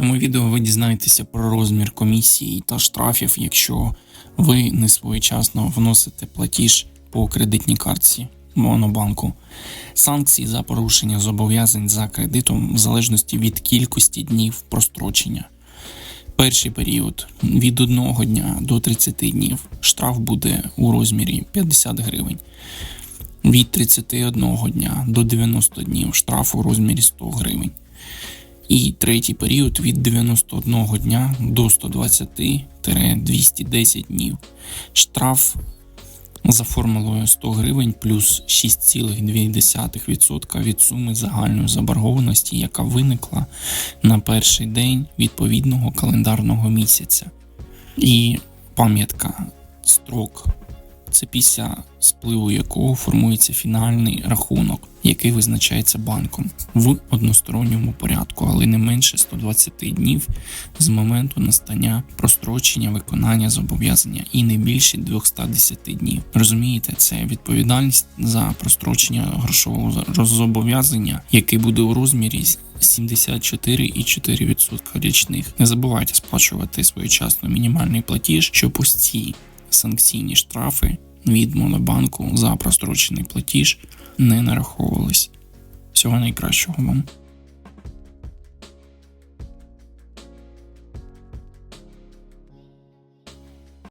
цьому відео ви дізнаєтеся про розмір комісії та штрафів, якщо ви не своєчасно вносите платіж по кредитній картці Монобанку. Санкції за порушення зобов'язань за кредитом в залежності від кількості днів прострочення. Перший період від 1 дня до 30 днів штраф буде у розмірі 50 гривень. Від 31 дня до 90 днів штраф у розмірі 100 гривень. І третій період від 91 дня до 120-210 днів. Штраф за формулою 100 гривень плюс 6,2% від суми загальної заборгованості, яка виникла на перший день відповідного календарного місяця. І пам'ятка строк це після спливу якого формується фінальний рахунок, який визначається банком в односторонньому порядку, але не менше 120 днів з моменту настання прострочення виконання зобов'язання і не більше 210 днів. Розумієте, це відповідальність за прострочення грошового зобов'язання, який буде у розмірі 74,4% річних. Не забувайте сплачувати своєчасно мінімальний платіж, щоб ось ці санкційні штрафи від Монобанку за прострочений платіж не нараховувались. Всього найкращого вам.